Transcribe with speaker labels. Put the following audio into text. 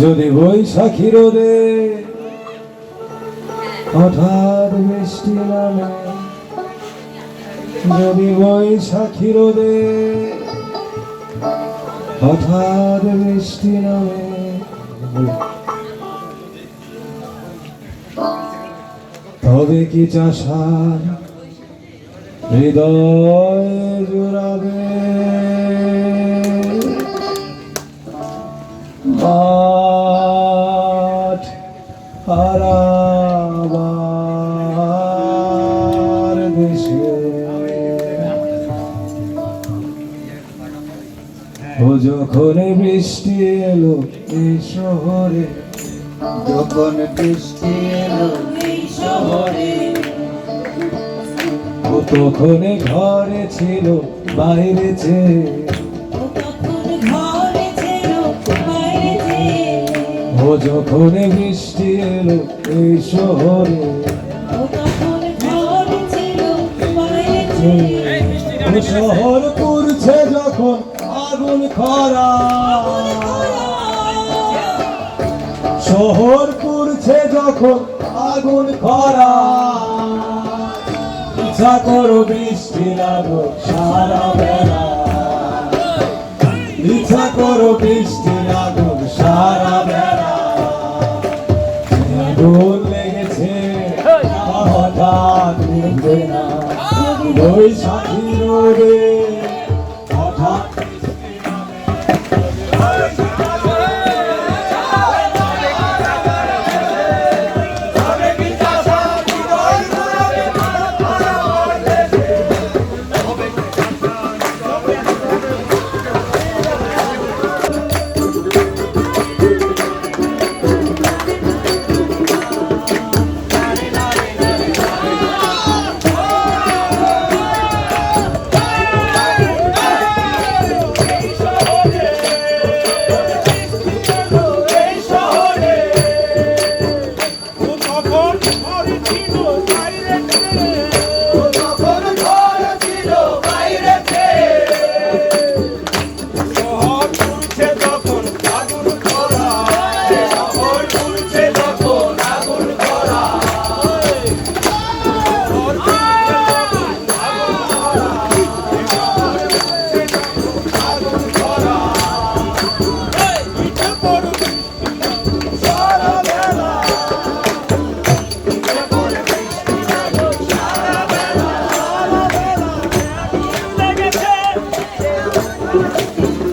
Speaker 1: যদি বৈশাখী রোদে হঠাৎ বৃষ্টি নামে, যদি বৈশাখী রোদে হঠাৎ বৃষ্টি নামে। তবে কি চাষার হৃদয় জুড়াবে? হারাবার দেশে ও যখন বৃষ্টি এলো, এই শহরে।
Speaker 2: যখন বৃষ্টি এলো শহরে।
Speaker 1: ও তখন ঘরে ছিল বাইরে চেয়ে। যখন বৃষ্টি এলো এই শহরে শহর পুরছে যখন আগুন খরা। শহর পুরছে যখন আগুন খরা। ইচ্ছা করো বৃষ্টি লাগো সারা বেলা। ইচ্ছা করো বৃষ্টি লাগো সারা বেলা। বৈশাখী রোদে
Speaker 3: ছিল
Speaker 2: Thank
Speaker 3: you.